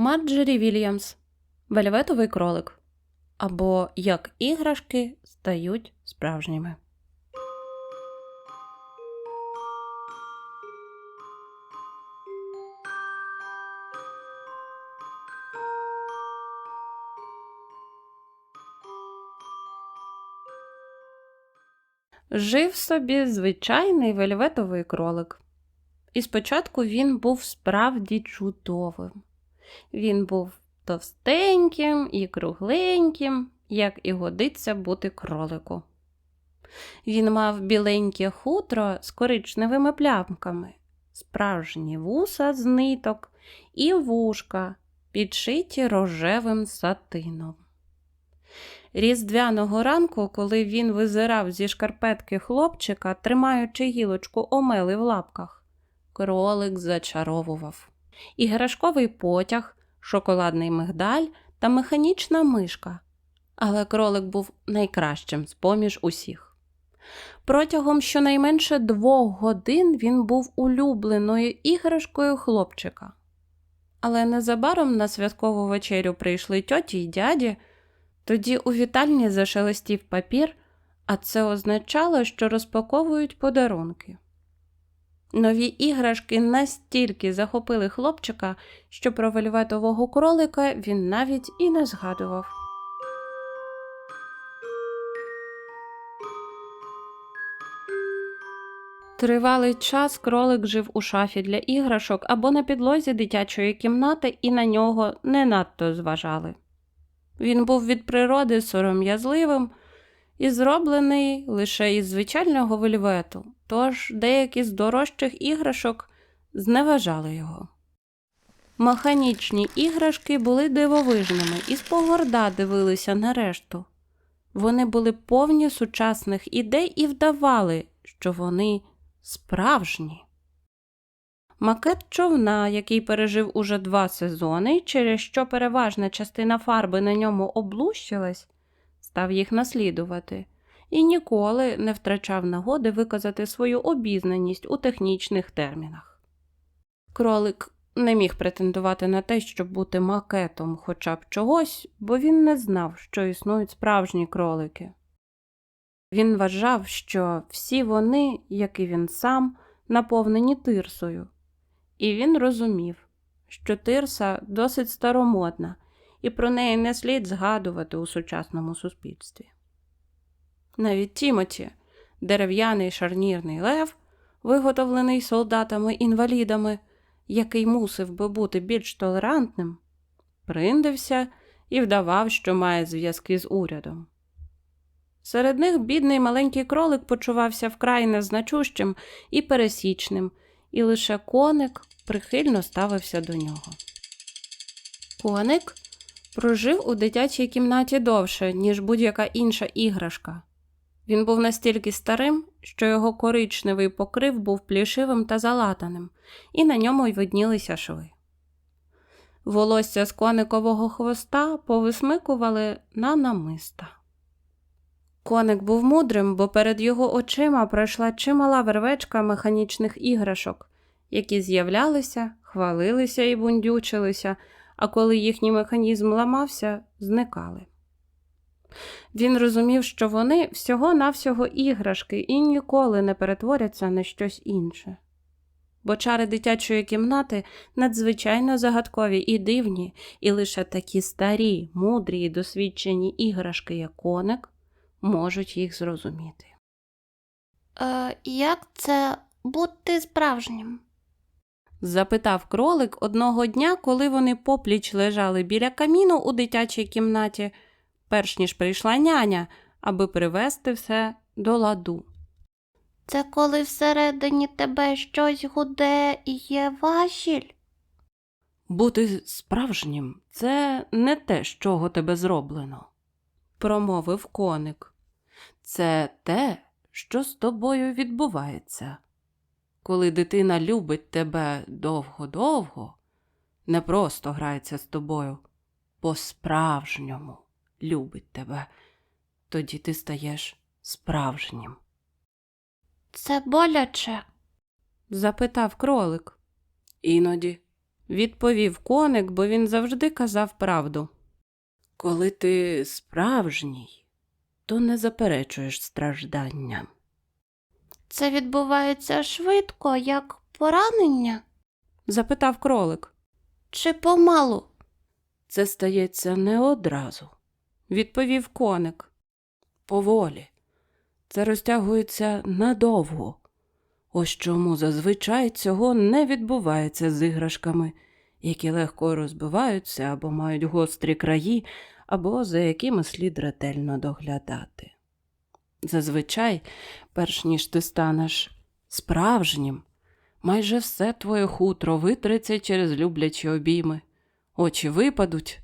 Марджері Вільямс Вельветовий кролик. Або Як іграшки стають справжніми. Жив собі звичайний вельветовий кролик. І спочатку він був справді чудовим. Він був товстеньким і кругленьким, як і годиться бути кролику. Він мав біленьке хутро з коричневими плямками, справжні вуса з ниток і вушка, підшиті рожевим сатином. Різдвяного ранку, коли він визирав зі шкарпетки хлопчика, тримаючи гілочку омели в лапках, кролик зачаровував. Іграшковий потяг, шоколадний мигдаль та механічна мишка. Але кролик був найкращим з поміж усіх. Протягом щонайменше двох годин він був улюбленою іграшкою хлопчика. Але незабаром на святкову вечерю прийшли тьоті й дяді. Тоді у вітальні зашелестів папір, а це означало, що розпаковують подарунки. Нові іграшки настільки захопили хлопчика, що про вельветового кролика він навіть і не згадував. Тривалий час кролик жив у шафі для іграшок або на підлозі дитячої кімнати, і на нього не надто зважали. Він був від природи сором'язливим і зроблений лише із звичайного вельвету, тож деякі з дорожчих іграшок зневажали його. Механічні іграшки були дивовижними і спогорда дивилися на решту. Вони були повні сучасних ідей і вдавали, що вони справжні. Макет човна, який пережив уже два сезони, через що переважна частина фарби на ньому облущилась, став їх наслідувати і ніколи не втрачав нагоди виказати свою обізнаність у технічних термінах. Кролик не міг претендувати на те, щоб бути макетом хоча б чогось, бо він не знав, що існують справжні кролики. Він вважав, що всі вони, як і він сам, наповнені тирсою. І він розумів, що тирса досить старомодна, і про неї не слід згадувати у сучасному суспільстві. Навіть Тімоті, дерев'яний шарнірний лев, виготовлений солдатами-інвалідами, який мусив би бути більш толерантним, приндився і вдавав, що має зв'язки з урядом. Серед них бідний маленький кролик почувався вкрай незначущим і пересічним, і лише коник прихильно ставився до нього. Коник прожив у дитячій кімнаті довше, ніж будь-яка інша іграшка. Він був настільки старим, що його коричневий покрив був плішивим та залатаним, і на ньому й виднілися шви. Волосся з коникового хвоста повисмикували на намиста. Коник був мудрим, бо перед його очима пройшла чимала вервечка механічних іграшок, які з'являлися, хвалилися і бундючилися, а коли їхній механізм ламався, зникали. Він розумів, що вони всього-навсього іграшки і ніколи не перетворяться на щось інше. Бо чари дитячої кімнати надзвичайно загадкові і дивні, і лише такі старі, мудрі і досвідчені іграшки, як коник, можуть їх зрозуміти. Е, як це бути справжнім? запитав кролик одного дня, коли вони попліч лежали біля каміну у дитячій кімнаті, перш ніж прийшла няня, аби привести все до ладу. Це коли всередині тебе щось гуде і є важіль? Бути справжнім це не те, з чого тебе зроблено, промовив коник. Це те, що з тобою відбувається. Коли дитина любить тебе довго-довго, не просто грається з тобою, по-справжньому любить тебе, тоді ти стаєш справжнім. Це боляче. запитав кролик. Іноді, відповів коник, бо він завжди казав правду. Коли ти справжній, то не заперечуєш стражданням. Це відбувається швидко, як поранення, запитав кролик. чи помалу? Це стається не одразу, відповів коник. Поволі. Це розтягується надовго. Ось чому зазвичай цього не відбувається з іграшками, які легко розбиваються або мають гострі краї, або за якими слід ретельно доглядати. Зазвичай, перш ніж ти станеш справжнім, майже все твоє хутро витриться через люблячі обійми очі випадуть,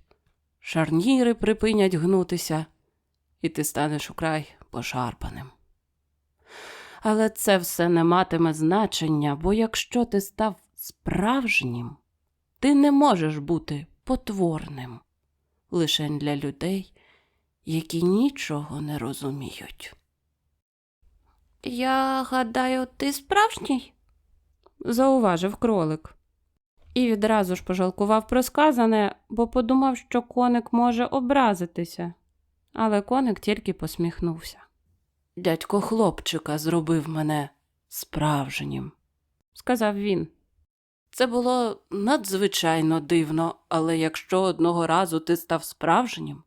шарніри припинять гнутися, і ти станеш украй пошарпаним. Але це все не матиме значення, бо якщо ти став справжнім, ти не можеш бути потворним лише для людей, які нічого не розуміють. Я гадаю, ти справжній? зауважив кролик. І відразу ж пожалкував про сказане, бо подумав, що коник може образитися. Але коник тільки посміхнувся. Дядько хлопчика зробив мене справжнім, сказав він. Це було надзвичайно дивно, але якщо одного разу ти став справжнім,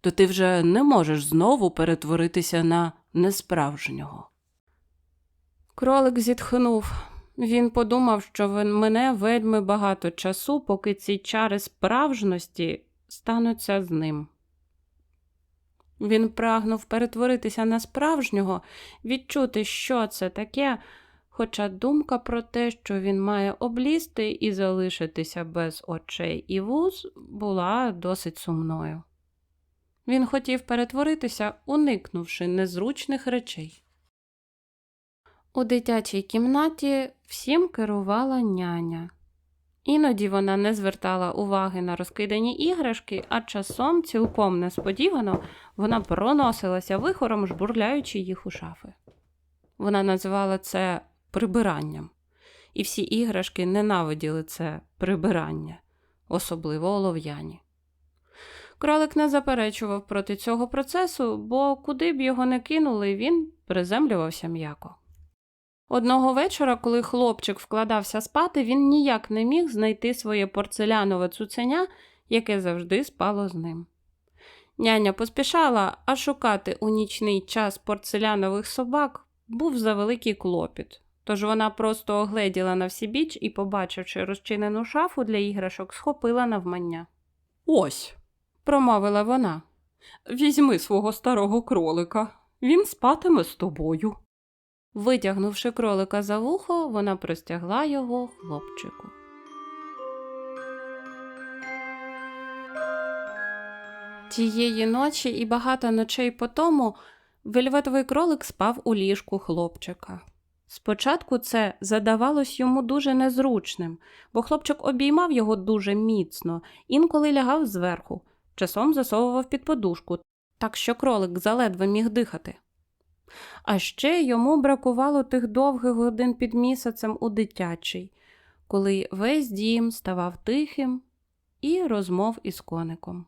то ти вже не можеш знову перетворитися на несправжнього. Кролик зітхнув. Він подумав, що він мине вельми багато часу, поки ці чари справжності стануться з ним. Він прагнув перетворитися на справжнього, відчути, що це таке, хоча думка про те, що він має облізти і залишитися без очей і вуз, була досить сумною. Він хотів перетворитися, уникнувши незручних речей. У дитячій кімнаті всім керувала няня. Іноді вона не звертала уваги на розкидані іграшки, а часом, цілком несподівано, вона проносилася вихором, жбурляючи їх у шафи. Вона називала це прибиранням, і всі іграшки ненавиділи це прибирання, особливо олов'яні. Кролик не заперечував проти цього процесу, бо куди б його не кинули, він приземлювався м'яко. Одного вечора, коли хлопчик вкладався спати, він ніяк не міг знайти своє порцелянове цуценя, яке завжди спало з ним. Няня поспішала, а шукати у нічний час порцелянових собак був за великий клопіт. Тож вона просто огледіла на всі біч і, побачивши розчинену шафу для іграшок, схопила навмання. Ось, промовила вона. Візьми свого старого кролика, він спатиме з тобою. Витягнувши кролика за вухо, вона простягла його хлопчику. Тієї ночі і багато ночей по тому вельветовий кролик спав у ліжку хлопчика. Спочатку це задавалось йому дуже незручним, бо хлопчик обіймав його дуже міцно, інколи лягав зверху, часом засовував під подушку, так що кролик заледве міг дихати. А ще йому бракувало тих довгих годин під місяцем у дитячий, коли весь дім ставав тихим і розмов із коником.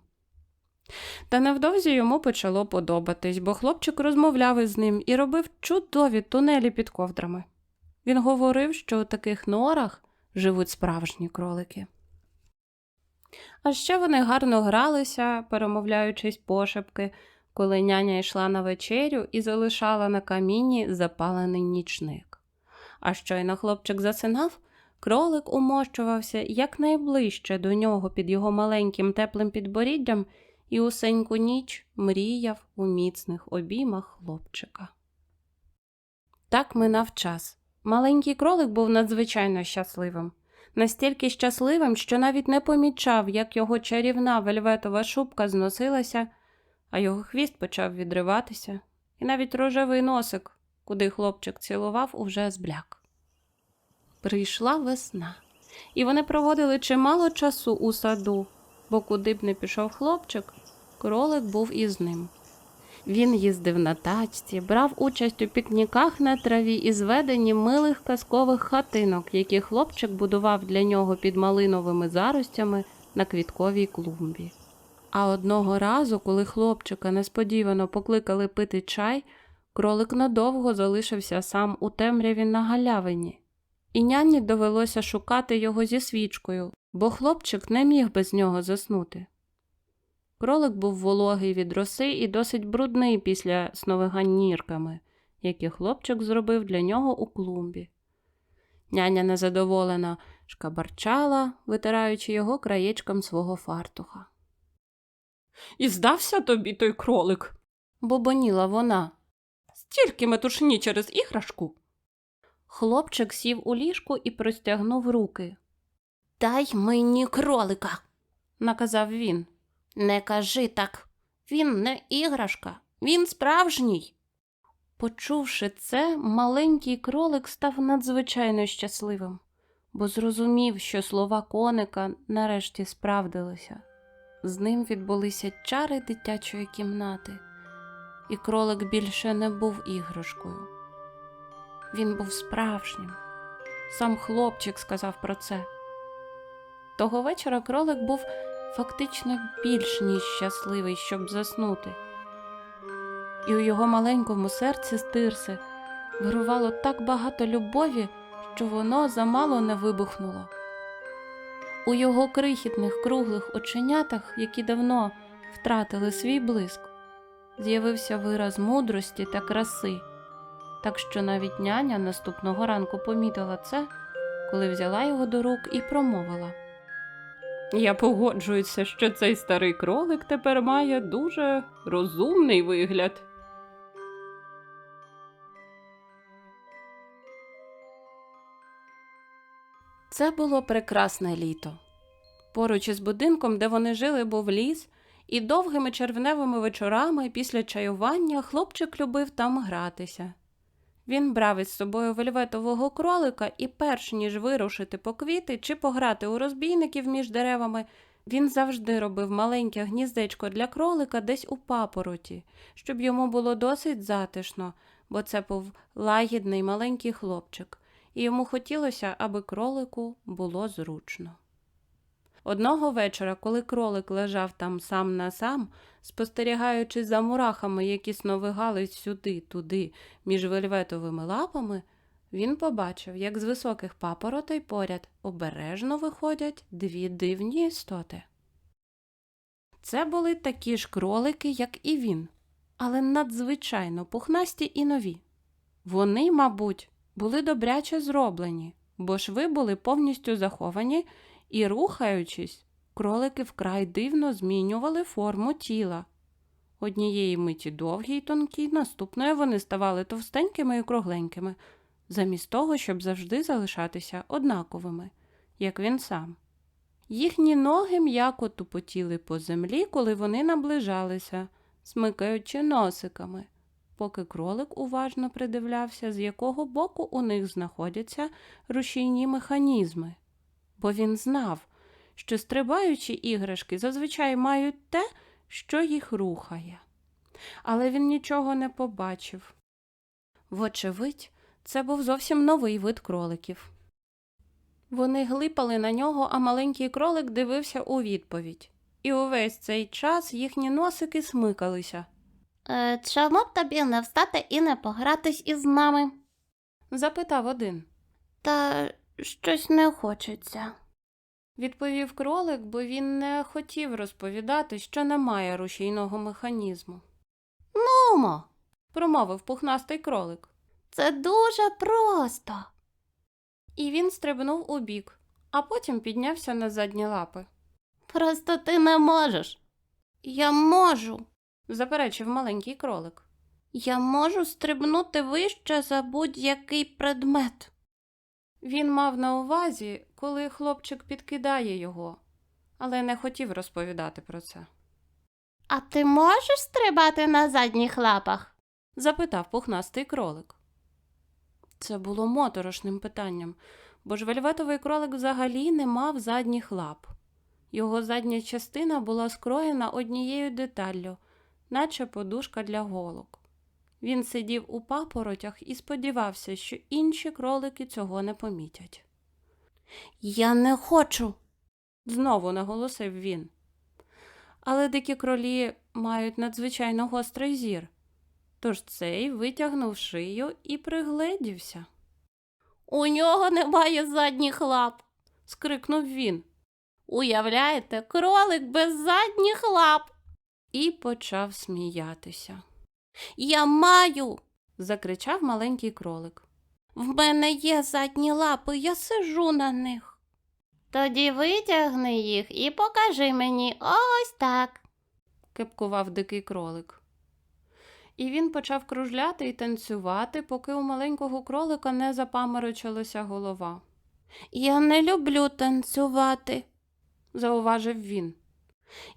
Та невдовзі йому почало подобатись, бо хлопчик розмовляв із ним і робив чудові тунелі під ковдрами. Він говорив, що у таких норах живуть справжні кролики. А ще вони гарно гралися, перемовляючись пошепки, коли няня йшла на вечерю і залишала на камінні запалений нічник. А щойно хлопчик засинав, кролик умощувався якнайближче до нього під його маленьким теплим підборіддям і усеньку ніч мріяв у міцних обіймах хлопчика. Так минав час. Маленький кролик був надзвичайно щасливим, настільки щасливим, що навіть не помічав, як його чарівна вельветова шубка зносилася, а його хвіст почав відриватися, і навіть рожевий носик, куди хлопчик цілував, уже збляк. Прийшла весна, і вони проводили чимало часу у саду, бо куди б не пішов хлопчик, кролик був із ним. Він їздив на тачці, брав участь у пікніках на траві і зведенні милих казкових хатинок, які хлопчик будував для нього під малиновими заростями на квітковій клумбі. А одного разу, коли хлопчика несподівано покликали пити чай, кролик надовго залишився сам у темряві на галявині, і няні довелося шукати його зі свічкою, бо хлопчик не міг без нього заснути. Кролик був вологий від роси і досить брудний після сновигань нірками, які хлопчик зробив для нього у клумбі. Няня незадоволена шкабарчала, витираючи його краєчком свого фартуха. І здався тобі той кролик, бобоніла вона. Стільки метушні через іграшку. Хлопчик сів у ліжку і простягнув руки. Дай мені кролика. Наказав він. Не кажи так. Він не іграшка, він справжній. Почувши це, маленький кролик став надзвичайно щасливим, бо зрозумів, що слова коника нарешті справдилися. З ним відбулися чари дитячої кімнати, і кролик більше не був іграшкою. Він був справжнім. Сам хлопчик сказав про це. Того вечора кролик був фактично більш ніж щасливий, щоб заснути і у його маленькому серці стирси вирувало так багато любові, що воно замало не вибухнуло. У його крихітних круглих оченятах, які давно втратили свій блиск, з'явився вираз мудрості та краси, так що навіть няня наступного ранку помітила це, коли взяла його до рук і промовила. Я погоджуюся, що цей старий кролик тепер має дуже розумний вигляд. Це було прекрасне літо. Поруч із будинком, де вони жили, був ліс, і довгими червневими вечорами після чаювання хлопчик любив там гратися. Він брав із собою вельветового кролика і, перш ніж вирушити по квіти чи пограти у розбійників між деревами, він завжди робив маленьке гніздечко для кролика десь у папороті, щоб йому було досить затишно, бо це був лагідний маленький хлопчик, і йому хотілося, аби кролику було зручно. Одного вечора, коли кролик лежав там сам на сам, спостерігаючи за мурахами, які сновигались сюди, туди, між вельветовими лапами, він побачив, як з високих папоротей поряд обережно виходять дві дивні істоти. Це були такі ж кролики, як і він, але надзвичайно пухнасті і нові. Вони, мабуть, були добряче зроблені, бо шви були повністю заховані і, рухаючись, кролики вкрай дивно змінювали форму тіла. Однієї миті довгі й тонкі, наступної вони ставали товстенькими і кругленькими, замість того, щоб завжди залишатися однаковими, як він сам. Їхні ноги м'яко тупотіли по землі, коли вони наближалися, смикаючи носиками, поки кролик уважно придивлявся, з якого боку у них знаходяться рушійні механізми бо він знав, що стрибаючі іграшки зазвичай мають те, що їх рухає. Але він нічого не побачив. Вочевидь, це був зовсім новий вид кроликів. Вони глипали на нього, а маленький кролик дивився у відповідь. І увесь цей час їхні носики смикалися. Е, чому б тобі не встати і не погратись із нами? Запитав один. Та щось не хочеться. Відповів кролик, бо він не хотів розповідати, що немає рушійного механізму. Нумо, Промовив пухнастий кролик. це дуже просто. І він стрибнув у бік, а потім піднявся на задні лапи. Просто ти не можеш. Я можу. Заперечив маленький кролик. Я можу стрибнути вище за будь-який предмет. Він мав на увазі, коли хлопчик підкидає його, але не хотів розповідати про це. А ти можеш стрибати на задніх лапах? Запитав пухнастий кролик. Це було моторошним питанням, бо ж вельветовий кролик взагалі не мав задніх лап. Його задня частина була скроєна однією деталлю, наче подушка для голок. Він сидів у папоротях і сподівався, що інші кролики цього не помітять. Я не хочу. Знову наголосив він. Але дикі кролі мають надзвичайно гострий зір. Тож цей витягнув шию і пригледівся. У нього немає задніх лап. Скрикнув він Уявляєте, кролик без задніх лап. І почав сміятися. Я маю. Закричав маленький кролик. В мене є задні лапи, я сижу на них. Тоді витягни їх і покажи мені ось так. кепкував дикий кролик. І він почав кружляти і танцювати, поки у маленького кролика не запаморочилася голова, Я не люблю танцювати. зауважив він.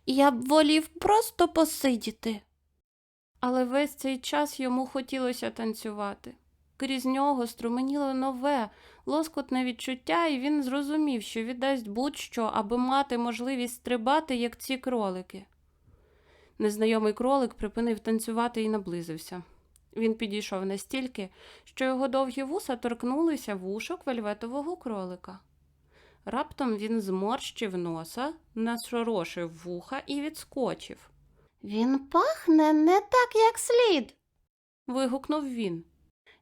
Я б волів просто посидіти. Але весь цей час йому хотілося танцювати. Крізь нього струменіло нове, лоскотне відчуття, і він зрозумів, що віддасть будь-що, аби мати можливість стрибати, як ці кролики. Незнайомий кролик припинив танцювати і наблизився. Він підійшов настільки, що його довгі вуса торкнулися вушок вельветового кролика. Раптом він зморщив носа, нашорошив вуха і відскочив. Він пахне не так, як слід. Вигукнув він.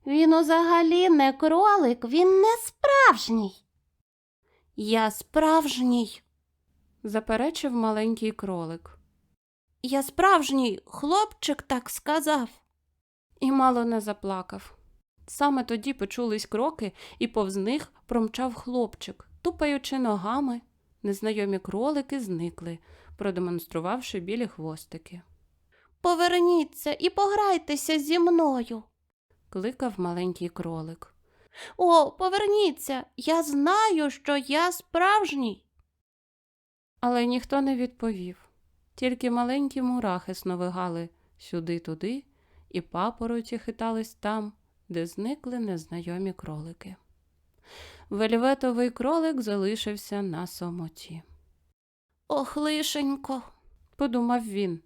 Він взагалі не кролик, він не справжній. Я справжній. заперечив маленький кролик. Я справжній, хлопчик так сказав. І мало не заплакав. Саме тоді почулись кроки, і повз них промчав хлопчик, тупаючи ногами. Незнайомі кролики зникли, продемонструвавши білі хвостики. Поверніться і пограйтеся зі мною. Кликав маленький кролик. О, поверніться, я знаю, що я справжній. Але ніхто не відповів. Тільки маленькі мурахи сновигали сюди-туди, і папороті хитались там, де зникли незнайомі кролики. Вельветовий кролик залишився на самоті. Ох, лишенько, Подумав він.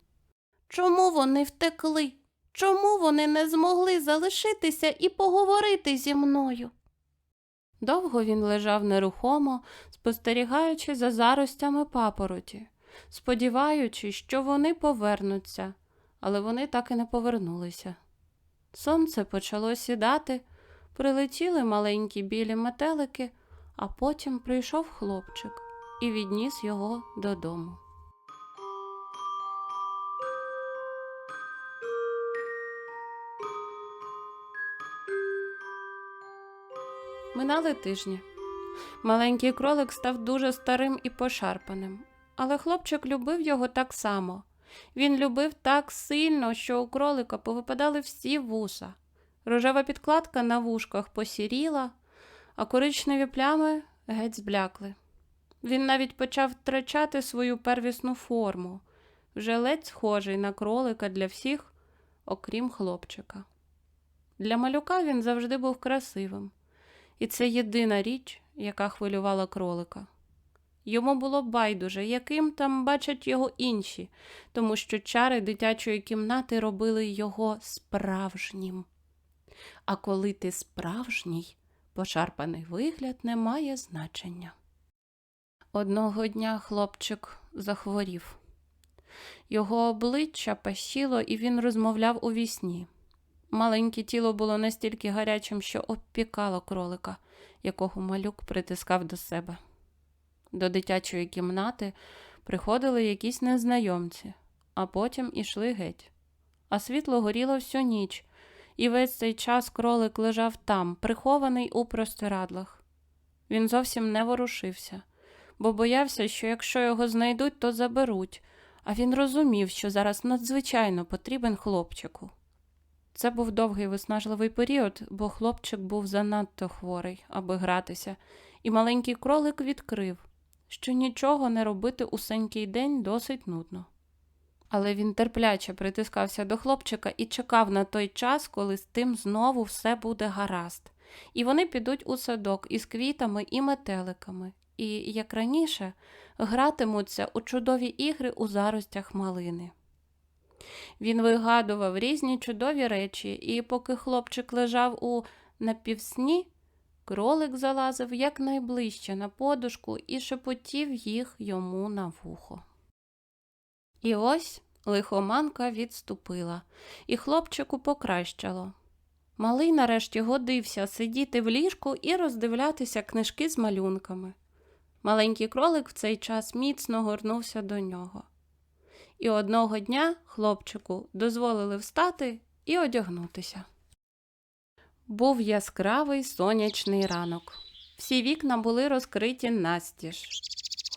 чому вони втекли? Чому вони не змогли залишитися і поговорити зі мною? Довго він лежав нерухомо, спостерігаючи за заростями папороті, сподіваючись, що вони повернуться, але вони так і не повернулися. Сонце почало сідати, прилетіли маленькі білі метелики, а потім прийшов хлопчик і відніс його додому. Минали тижні. Маленький кролик став дуже старим і пошарпаним, але хлопчик любив його так само. Він любив так сильно, що у кролика повипадали всі вуса. Рожева підкладка на вушках посіріла, а коричневі плями геть зблякли. Він навіть почав втрачати свою первісну форму, вже ледь схожий на кролика для всіх, окрім хлопчика. Для малюка він завжди був красивим. І це єдина річ, яка хвилювала кролика. Йому було байдуже, яким там бачать його інші, тому що чари дитячої кімнати робили його справжнім. А коли ти справжній, пошарпаний вигляд не має значення. Одного дня хлопчик захворів. Його обличчя пащило, і він розмовляв у вісні. Маленьке тіло було настільки гарячим, що обпікало кролика, якого малюк притискав до себе. До дитячої кімнати приходили якісь незнайомці, а потім ішли геть. А світло горіло всю ніч, і весь цей час кролик лежав там, прихований у простирадлах. Він зовсім не ворушився, бо боявся, що якщо його знайдуть, то заберуть, а він розумів, що зараз надзвичайно потрібен хлопчику. Це був довгий виснажливий період, бо хлопчик був занадто хворий, аби гратися, і маленький кролик відкрив, що нічого не робити усенький день досить нудно. Але він терпляче притискався до хлопчика і чекав на той час, коли з тим знову все буде гаразд, і вони підуть у садок із квітами і метеликами, і, як раніше, гратимуться у чудові ігри у заростях малини. Він вигадував різні чудові речі, і поки хлопчик лежав у напівсні, кролик залазив якнайближче на подушку і шепотів їх йому на вухо. І ось лихоманка відступила, і хлопчику покращало. Малий нарешті годився сидіти в ліжку і роздивлятися книжки з малюнками. Маленький кролик в цей час міцно горнувся до нього. І одного дня хлопчику дозволили встати і одягнутися. Був яскравий сонячний ранок. Всі вікна були розкриті настіж.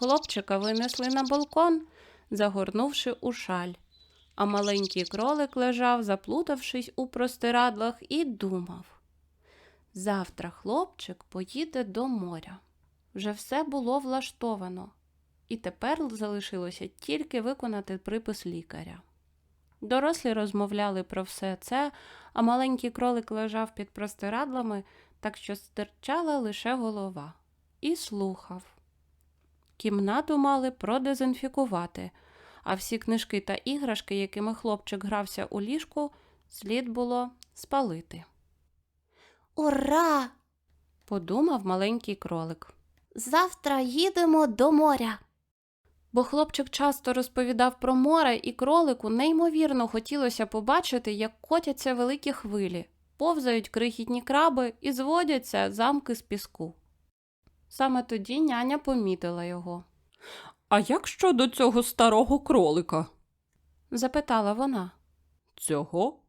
Хлопчика винесли на балкон, загорнувши у шаль, а маленький кролик лежав, заплутавшись у простирадлах, і думав. Завтра хлопчик поїде до моря. Вже все було влаштовано, і тепер залишилося тільки виконати припис лікаря. Дорослі розмовляли про все це, а маленький кролик лежав під простирадлами, так що стирчала лише голова, і слухав. Кімнату мали продезінфікувати, а всі книжки та іграшки, якими хлопчик грався у ліжку, слід було спалити. Ура! Подумав маленький кролик. Завтра їдемо до моря. Бо хлопчик часто розповідав про море, і кролику неймовірно хотілося побачити, як котяться великі хвилі, повзають крихітні краби і зводяться замки з піску. Саме тоді няня помітила його. А як щодо цього старого кролика? Запитала вона, Цього?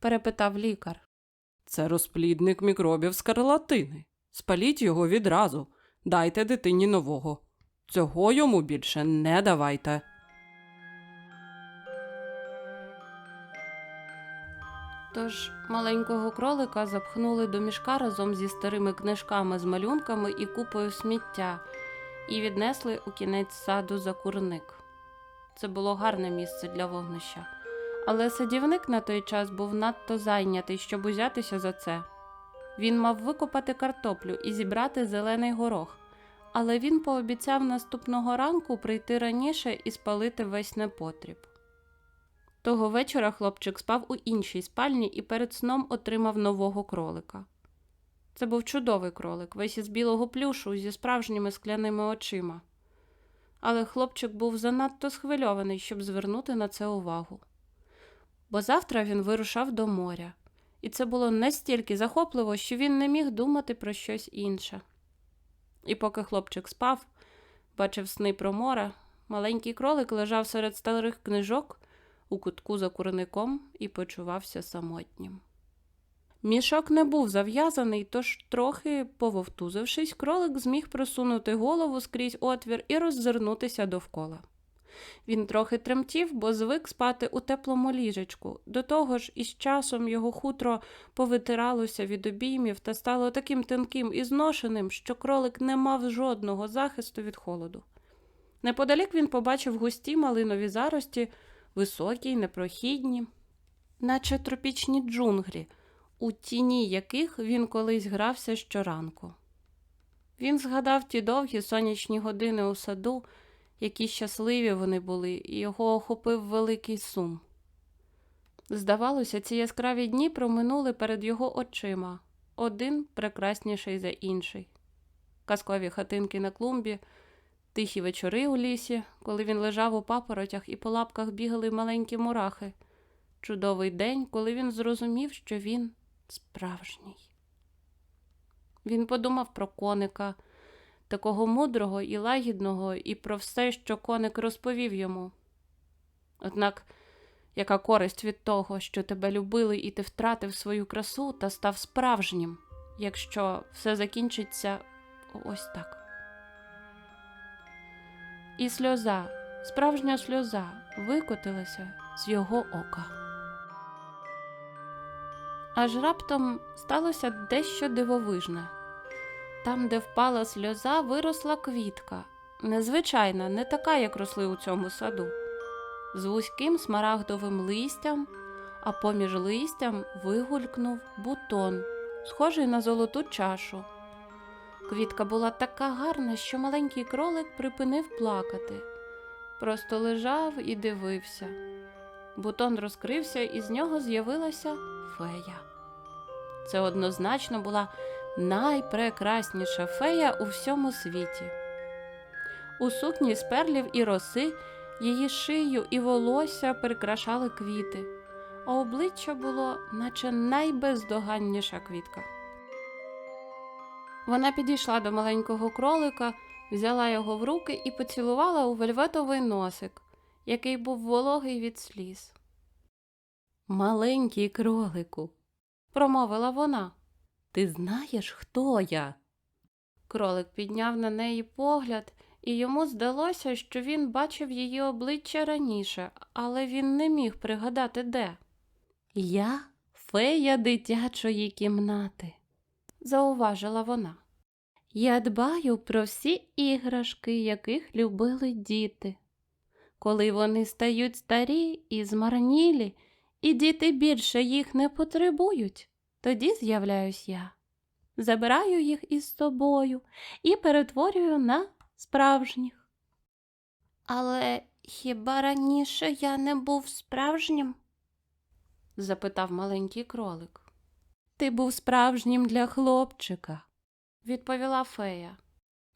перепитав лікар. Це розплідник мікробів скарлатини. Спаліть його відразу. Дайте дитині нового. Цього йому більше не давайте. Тож маленького кролика запхнули до мішка разом зі старими книжками з малюнками і купою сміття і віднесли у кінець саду за курник. Це було гарне місце для вогнища. Але садівник на той час був надто зайнятий, щоб узятися за це. Він мав викопати картоплю і зібрати зелений горох, але він пообіцяв наступного ранку прийти раніше і спалити весь непотріб. Того вечора хлопчик спав у іншій спальні і перед сном отримав нового кролика. Це був чудовий кролик, весь із білого плюшу зі справжніми скляними очима. Але хлопчик був занадто схвильований, щоб звернути на це увагу. Бо завтра він вирушав до моря, і це було настільки захопливо, що він не міг думати про щось інше. І поки хлопчик спав, бачив сни про море, маленький кролик лежав серед старих книжок у кутку за курником і почувався самотнім. Мішок не був зав'язаний, тож, трохи пововтузившись, кролик зміг просунути голову скрізь отвір і роззирнутися довкола. Він трохи тремтів, бо звик спати у теплому ліжечку. До того ж, із часом його хутро повитиралося від обіймів та стало таким тонким і зношеним, що кролик не мав жодного захисту від холоду. Неподалік він побачив густі малинові зарості, високі й непрохідні, наче тропічні джунглі, у тіні яких він колись грався щоранку. Він згадав ті довгі сонячні години у саду, які щасливі вони були, і його охопив великий сум. Здавалося, ці яскраві дні проминули перед його очима, один прекрасніший за інший. Казкові хатинки на клумбі, тихі вечори у лісі, коли він лежав у папоротях і по лапках бігали маленькі мурахи. Чудовий день, коли він зрозумів, що він справжній. Він подумав про коника, такого мудрого і лагідного, і про все, що коник розповів йому. Однак, яка користь від того, що тебе любили, і ти втратив свою красу та став справжнім, якщо все закінчиться ось так. І сльоза, справжня сльоза, викотилася з його ока. Аж раптом сталося дещо дивовижне. Там, де впала сльоза, виросла квітка, незвичайна, не така, як росли у цьому саду, з вузьким смарагдовим листям, а поміж листям вигулькнув бутон, схожий на золоту чашу. Квітка була така гарна, що маленький кролик припинив плакати, просто лежав і дивився. Бутон розкрився, і з нього з'явилася фея. Це однозначно була найпрекрасніша фея у всьому світі. У сукні з перлів і роси її шию і волосся прикрашали квіти, а обличчя було, наче найбездоганніша квітка. Вона підійшла до маленького кролика, взяла його в руки і поцілувала у вельветовий носик, який був вологий від сліз. Маленький кролику, промовила вона. Ти знаєш, хто я? Кролик підняв на неї погляд, і йому здалося, що він бачив її обличчя раніше, але він не міг пригадати де. Я фея дитячої кімнати, зауважила вона. Я дбаю про всі іграшки, яких любили діти. Коли вони стають старі і змарнілі, і діти більше їх не потребують, тоді з'являюсь я. Забираю їх із собою і перетворюю на справжніх. Але хіба раніше я не був справжнім? запитав маленький кролик. Ти був справжнім для хлопчика, відповіла фея,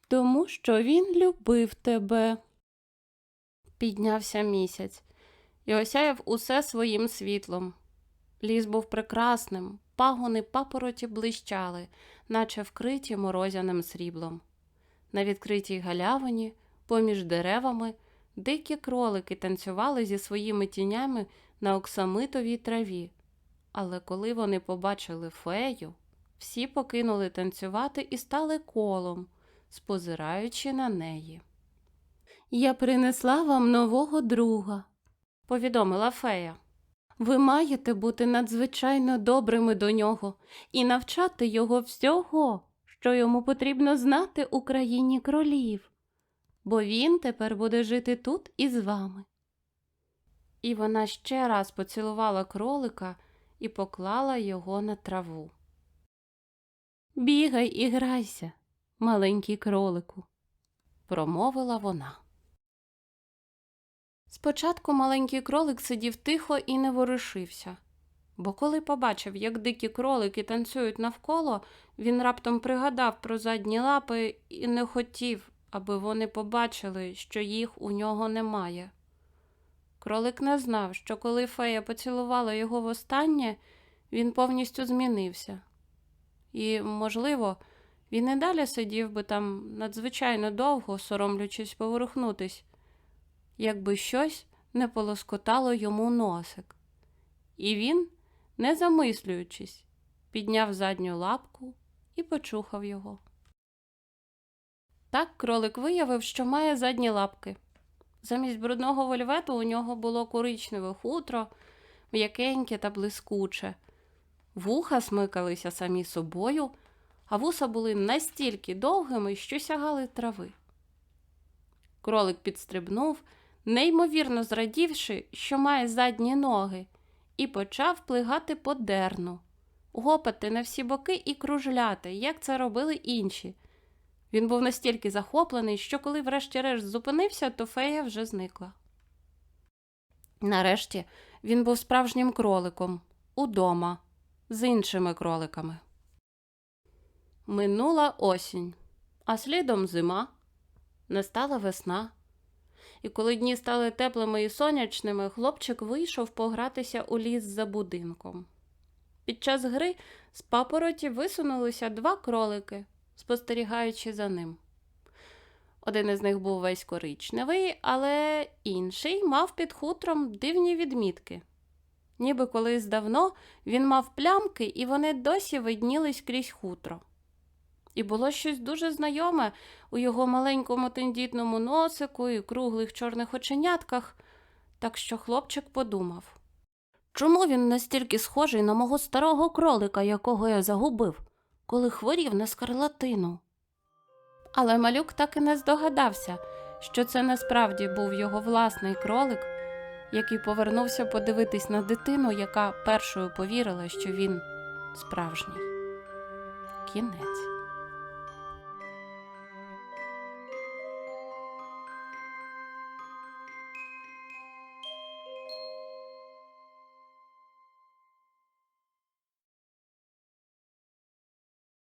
тому що він любив тебе. Піднявся місяць і осяяв усе своїм світлом. Ліс був прекрасним, пагони папороті блищали, наче вкриті морозяним сріблом. На відкритій галявині, поміж деревами, дикі кролики танцювали зі своїми тінями на оксамитовій траві. Але коли вони побачили фею, всі покинули танцювати і стали колом, спозираючи на неї. Я принесла вам нового друга, повідомила фея. Ви маєте бути надзвичайно добрими до нього і навчати його всього, що йому потрібно знати у країні кролів, бо він тепер буде жити тут із вами. І вона ще раз поцілувала кролика і поклала його на траву. Бігай і грайся, маленький кролику, промовила вона. Спочатку маленький кролик сидів тихо і не ворушився, бо коли побачив, як дикі кролики танцюють навколо, він раптом пригадав про задні лапи і не хотів, аби вони побачили, що їх у нього немає. Кролик не знав, що коли фея поцілувала його востаннє, він повністю змінився. І, можливо, він і далі сидів би там надзвичайно довго, соромлячись поворухнутись, якби щось не полоскотало йому носик. І він, не замислюючись, підняв задню лапку і почухав його. Так кролик виявив, що має задні лапки. Замість брудного вольвету у нього було коричневе хутро, м'якеньке та блискуче. Вуха смикалися самі собою, а вуса були настільки довгими, що сягали трави. Кролик підстрибнув, неймовірно зрадівши, що має задні ноги, і почав плигати по дерну, гопати на всі боки і кружляти, як це робили інші. Він був настільки захоплений, що коли врешті-решт зупинився, то фея вже зникла. Нарешті він був справжнім кроликом удома з іншими кроликами. Минула осінь, а слідом зима. Настала весна. І коли дні стали теплими і сонячними, хлопчик вийшов погратися у ліс за будинком. Під час гри з папороті висунулися два кролики, спостерігаючи за ним. Один із них був весь коричневий, але інший мав під хутром дивні відмітки. Ніби колись давно він мав плямки, і вони досі виднілись крізь хутро. І було щось дуже знайоме у його маленькому тендітному носику і круглих чорних оченятках, так що хлопчик подумав чому він настільки схожий на мого старого кролика, якого я загубив, коли хворів на скарлатину? Але малюк так і не здогадався, що це насправді був його власний кролик, який повернувся подивитись на дитину, яка першою повірила, що він справжній. Кінець.